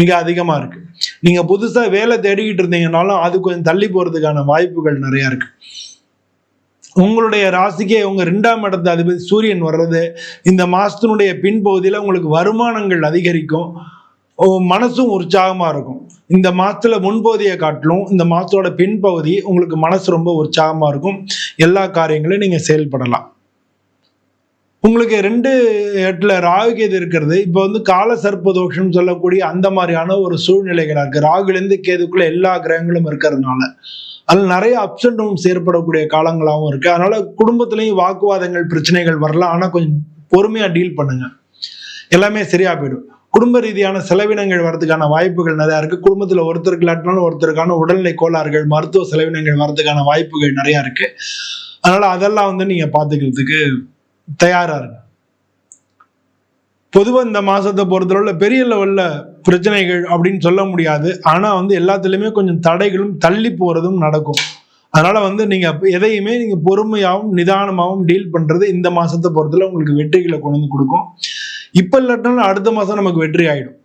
மிக அதிகமாக இருக்கு. நீங்க புதுசா வேலை தேடிக்கிட்டு இருந்தீங்கனாலும் அது கொஞ்சம் தள்ளி போறதுக்கான வாய்ப்புகள் நிறைய இருக்கு. உங்களுடைய ராசிக்கே உங்க ரெண்டாம் இடத்து அதிபதி சூரியன் வர்றது இந்த மாசத்தினுடைய பின்பகுதியில உங்களுக்கு வருமானங்கள் அதிகரிக்கும். மனசும் உற்சாகமா இருக்கும். இந்த மாசத்துல முன்பகுதியை காட்டிலும் இந்த மாசத்தோட பின்பகுதி உங்களுக்கு மனசு ரொம்ப உற்சாகமா இருக்கும். எல்லா காரியங்களையும் நீங்க செயல்படலாம். உங்களுக்கு ரெண்டு இடத்துல ராகுகேது இருக்கிறது. இப்போ வந்து கால சர்ப்ப தோஷம் சொல்லக்கூடிய அந்த மாதிரியான ஒரு சூழ்நிலைகளாக இருக்கு. ராகுலேருந்து கேதுக்குள்ள எல்லா கிரகங்களும் இருக்கிறதுனால. அதில் நிறைய அப்ஸ் அண்ட் டவுன்ஸ் ஏற்படக்கூடிய காலங்களாகவும் இருக்கு. அதனால குடும்பத்திலையும் வாக்குவாதங்கள் பிரச்சனைகள் வரலாம். ஆனால் கொஞ்சம் பொறுமையா டீல் பண்ணுங்க. எல்லாமே சரியா போயிடும். குடும்ப ரீதியான செலவினங்கள் வரதுக்கான வாய்ப்புகள் நிறையா இருக்கு. குடும்பத்தில் ஒருத்தருக்கு இல்லாட்டினாலும் ஒருத்தருக்கான உடல்நிலை கோளாறுகள் மருத்துவ செலவினங்கள் வரதுக்கான வாய்ப்புகள் நிறையா இருக்கு. அதனால அதெல்லாம் வந்து நீங்க பாத்துக்கிறதுக்கு தயாரா இருங்க பொதுவாக இந்த மாசத்தை பொறுத்தளவுல பெரிய லெவல்ல பிரச்சனைகள் அப்படின்னு சொல்ல முடியாது. ஆனா வந்து எல்லாத்துலயுமே கொஞ்சம் தடைகளும் தள்ளி போறதும் நடக்கும். அதனால வந்து நீங்க எதையுமே நீங்க பொறுமையாகவும் நிதானமாகவும் டீல் பண்றது இந்த மாசத்தை பொறுத்தல உங்களுக்கு வெற்றிகளை கொண்டு வந்து கொடுக்கும். இப்ப இல்லாட்டினாலும் அடுத்த மாசம் நமக்கு வெற்றி ஆயிடும்.